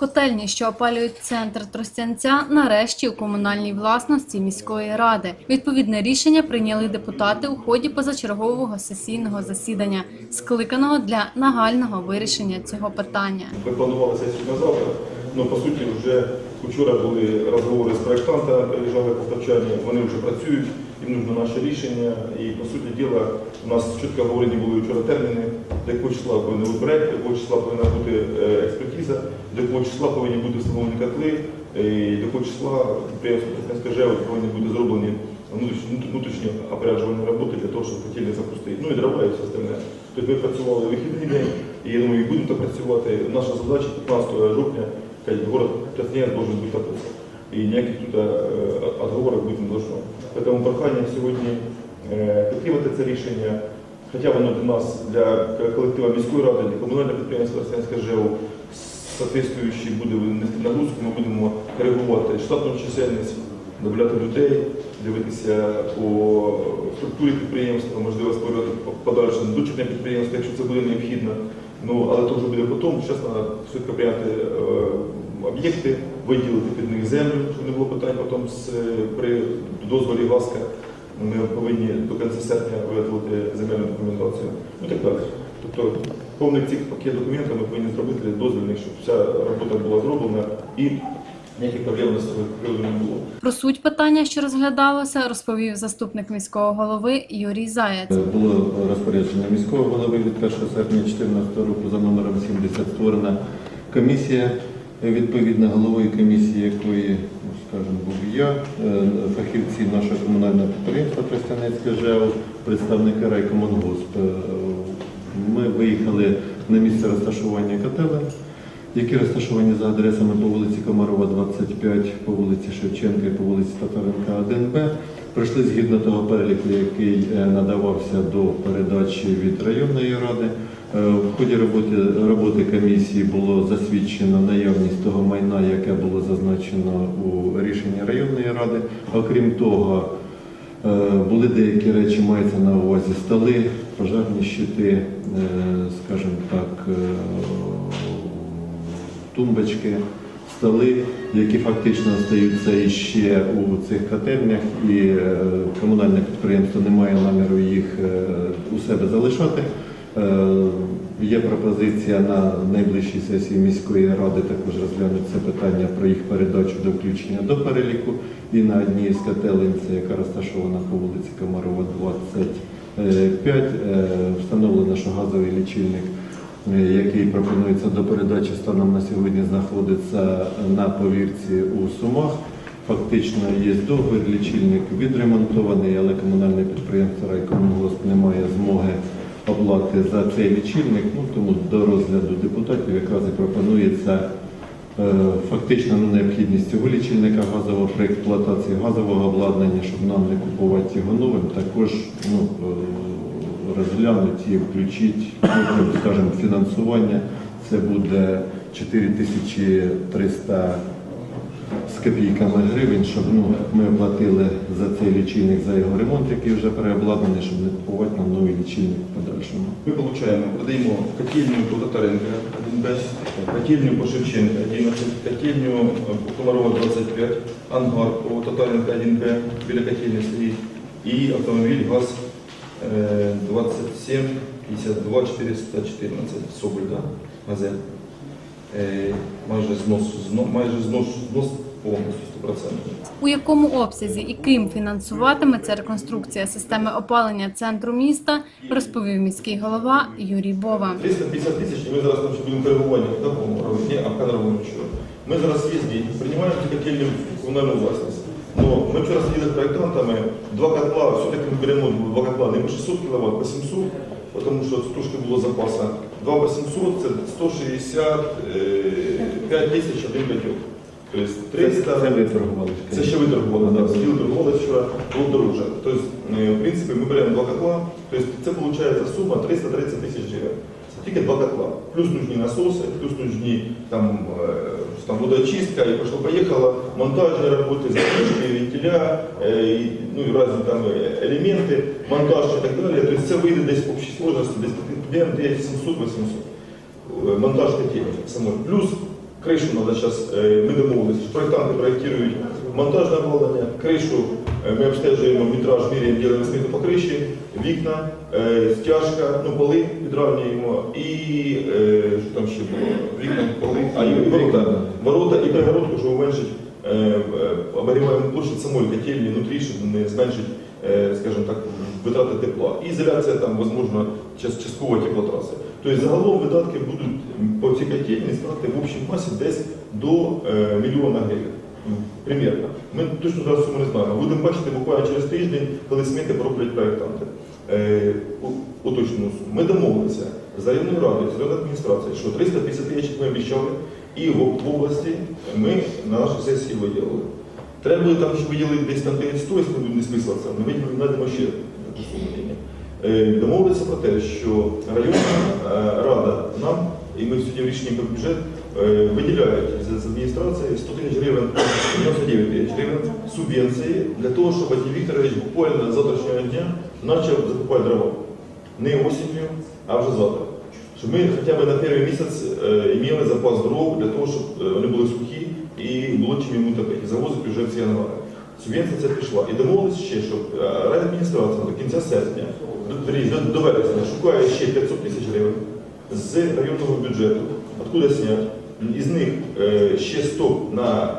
Котельні, що опалюють центр Тростянця, нарешті у комунальній власності міської ради. Відповідне рішення прийняли депутати у ході позачергового сесійного засідання, скликаного для нагального вирішення цього питання. Ми планували сесію на завтра, але по суті вже вчора були розговори з проєктантами, приїжджали полтавчані, вони вже працюють, їм нужно наше рішення. І по суті діла, у нас чітко говорені були вчора терміни, до якого числа повинен бути проект, до якого числа повинна бути е, експертиза, до якого числа повинні бути встановлені котли, е, і до якого числа підприємство Тростянське повинні бути зроблені внутрішні, опоряджувальні роботи для того, щоб котельні запустити. Ну і дрова і все остальне. Тобто ми працювали вихідний день, і я думаю, і будемо працювати. Наша задача 15 жовтня, каже, город Тростянець должен бути описан. І ніяких тут е, отговорок бути не должно. Тому прохання сьогодні підтримати це рішення, хоча воно для нас, для колектива міської ради, для комунального підприємства Тростянське ЖЕО, соответствуючи буде нести нагрузку, ми будемо коригувати штатну чисельність, додати людей, дивитися по структурі підприємства, можливо, створювати подальше дочірне підприємство, якщо це буде необхідно. Ну, але це вже буде потім. Зараз треба швидко прийняти е, об'єкти, виділити під них землю, щоб не було питань потім з, при дозволі ГАСКа. Ми повинні до кінця серпня виготовити земельну документацію. Ну так далі. Тобто повний цих пакет документів ми повинні зробити дозвільних, щоб вся робота була зроблена і ніяких проблем з цього приводу не було. Про суть питання, що розглядалося, розповів заступник міського голови Юрій Заєць. Було розпорядження міського голови від 1 серпня 2014 року за номером 70 створена комісія, відповідно головою комісії, якої, ну, скажімо, був я, е, фахівці нашого комунального підприємства Тростянецьке ЖЕО, представники райкомонгосп. Е, Ми виїхали на місце розташування котелень, які розташовані за адресами по вулиці Комарова, 25, по вулиці Шевченка і по вулиці Татаренка 1Б. Пройшли згідно того переліку, який е, надавався до передачі від районної ради. Е, В ході роботи, роботи комісії було засвідчено наявність того майна, яке було зазначено у рішенні районної ради. Окрім того, Е, Були деякі речі, мається на увазі столи, пожежні щити, скажімо так, тумбочки, столи, які фактично остаються іще у цих котельнях, і е, комунальне підприємство не має наміру їх е, у себе залишати. Е, Є пропозиція на найближчій сесії міської ради також розглянути це питання про їх передачу до включення до переліку. І на одній з котелень, це яка розташована по вулиці Комарова, 25, е, встановлено, що газовий лічильник, який пропонується до передачі станом на сьогодні, знаходиться на повірці у Сумах. Фактично є договір, лічильник відремонтований, але комунальне підприємство Райкомунгосп не має змоги оплати за цей лічильник. Ну, тому до розгляду депутатів якраз і пропонується е, фактично на необхідність цього лічильника газового при експлуатації газового обладнання, щоб нам не купувати його новим, також ну, е, розглянути і включити, ну, скажімо, фінансування. Це буде 4300 з копійками гривень, щоб ну, ми оплатили за цей лічильник, за його ремонт, який вже переобладнаний, щоб не купувати нам новий лічильник в подальшому. Ми получаємо, продаємо котельню по Татаренка 1Б, котельню по Шевченка 11, котельню по Комарова 25, ангар по Татаренка 1Б, біля котельні стоїть, і автомобіль ГАЗ е, 27 52 414 Соболь, да? газель. Е, Майже знос, зно- майже знос, знос повністю 100%. У якому обсязі і ким фінансуватиметься реконструкція системи опалення центру міста, розповів міський голова Юрій Бова. 350 тисяч, і ми зараз там ще будемо коригування в такому робити, а не робимо нічого. Ми зараз їздимо, приймаємо в комунальну власність. Но ми вчора сиділи з проєктантами, два котла, все-таки ми беремо два котла, не по 600 кВт, по 700, тому що трошки було запасу. Два по 700, це 165 тисяч один котел. Тобто 300... Це ви торгували. Це ще ви торгували, да, сиділи торгували вчора, було дорожче. Тобто, е, в принципі, ми беремо два котла, тобто це виходить сума 330 тисяч гривень. Це тільки два котла. Плюс нужні насоси, плюс нужні там, е, там водоочистка, і пошло поїхало, монтажные работы, затяжки, вентиля, э, и, ну и разные там элементы, монтаж и так далее. То есть все выйдет десь общей сложности, примерно 700-800. Е, Монтаж котельных самой. Плюс кришу треба зараз, ми домовилися, що проєктанти проєктують монтажне обладнання, кришу е, ми обстежуємо метраж, міряємо, робимо сміту по криші, вікна, е, стяжка, ну поли підравнюємо і е, що там ще було, вікна, поли, а і ворота. Ворота і перегородку, щоб уменшити обігріваємо площадь самої котельні внутрі, щоб не зменшити, е, скажімо так, витрати тепла. І ізоляція там, можливо, час- частково теплотраси. Тобто загалом видатки будуть по цій котельні склати в общій масі десь до е, мільйона гривень. Ну, Примірно. Ми точно зараз суму не знаємо. Будемо бачити буквально через тиждень, коли сміти пороблять проєктанти. Е, уточнену суму. Ми домовилися з районною радою, з районною адміністрацією, що 350 тисяч ми обіцяли, і в області ми на нашій сесії виділили. Треба буде там ще виділити десь там 900, якщо буде не списуватися, ми виділимо, знайдемо ще. Е, Домовилися про те, що районна е, рада нам, і ми сьогодні в рішенні про бюджет, е, виділяють з адміністрації 100 тисяч гривень, 99 тисяч гривень субвенції для того, щоб Вадим Вікторович буквально з завтрашнього дня почав закупати дрова. Не осінню, а вже завтра. Щоб ми хоча б на перший місяць е, мали запас дров для того, щоб е, вони були сухі і було чим йому топити. І завозити вже всі ангари. Субвенція ця пішла. І домовилися ще, щоб е, райадміністрація до кінця серпня, до, до, вересня, шукає ще 500 тисяч гривень з районного бюджету, откуда зняти. Із них ще 100 на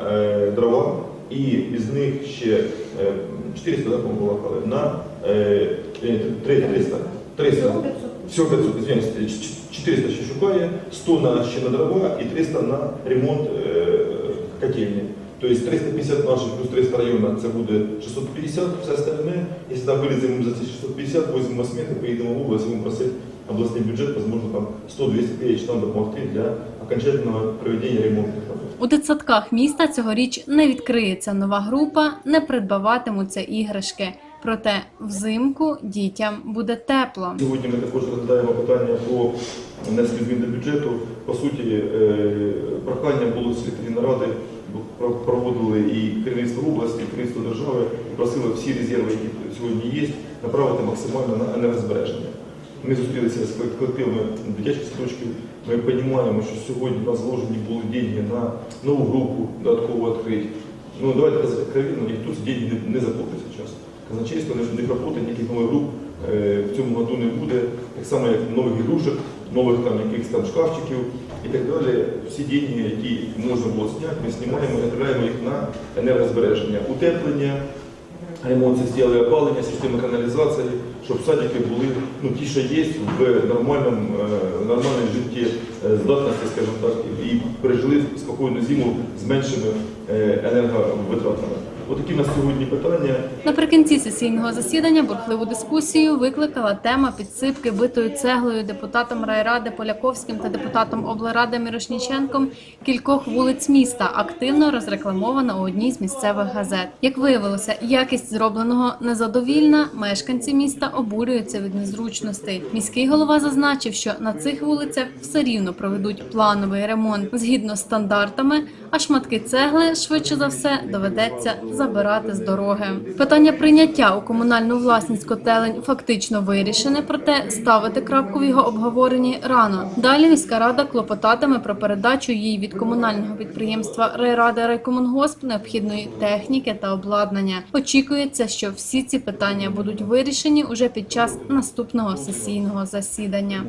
дрова, і із них ще е, 400 да, на е, е, 300. 300. Всього 500, извиняюсь, 400 ще шукає, 100 на, ще на дрова і 300 на ремонт е, котельні. Тобто 350 наших плюс 300 районів це буде 650, все остальне. Якщо там виліземо за ці 650, візьмемо смети, поїдемо в область, будемо просити обласний бюджет, можливо, там 100-200 тисяч нам допомогти для окончательного проведення робот. У дитсадках міста цьогоріч не відкриється нова група, не придбаватимуться іграшки. Проте взимку дітям буде тепло. Сьогодні ми також розглядаємо питання про внесення змін до бюджету. По суті, е, прохання було секретарі наради, проводили і керівництво області, і керівництво держави, і просили всі резерви, які сьогодні є, направити максимально на енергозбереження. Ми зустрілися з колективами дитячих садочків. Ми розуміємо, що сьогодні у нас вложені були деньги на нову групу додатково відкрити. Ну, давайте откровенно, ніхто ці деньги не заплатить не, не проплатить, ніяких нових груп е, в цьому году не буде. Так само, як нових ігрушок, нових там якихось там шкафчиків і так далі. Всі деньги, які можна було зняти, ми знімаємо і направляємо їх на енергозбереження, утеплення, ремонт системи опалення, системи каналізації, щоб садики були ну, ті, що є в нормальному, е, нормальній житті е, здатності, скажімо так, і пережили спокійну зиму з меншими енерговитратами. Отакі в нас сьогодні питання. Наприкінці сесійного засідання бурхливу дискусію викликала тема підсипки битою цеглою депутатом райради Поляковським та депутатом облради Мірошніченком кількох вулиць міста, активно розрекламована у одній з місцевих газет. Як виявилося, якість зробленого незадовільна. Мешканці міста обурюються від незручностей. Міський голова зазначив, що на цих вулицях все рівно проведуть плановий ремонт згідно з стандартами, а шматки цегли швидше за все доведеться забирати з дороги. Питання прийняття у комунальну власність котелень фактично вирішене, проте ставити крапку в його обговоренні рано. Далі міська рада клопотатиме про передачу їй від комунального підприємства райради Райкомунгосп необхідної техніки та обладнання. Очікується, що всі ці питання будуть вирішені уже під час наступного сесійного засідання.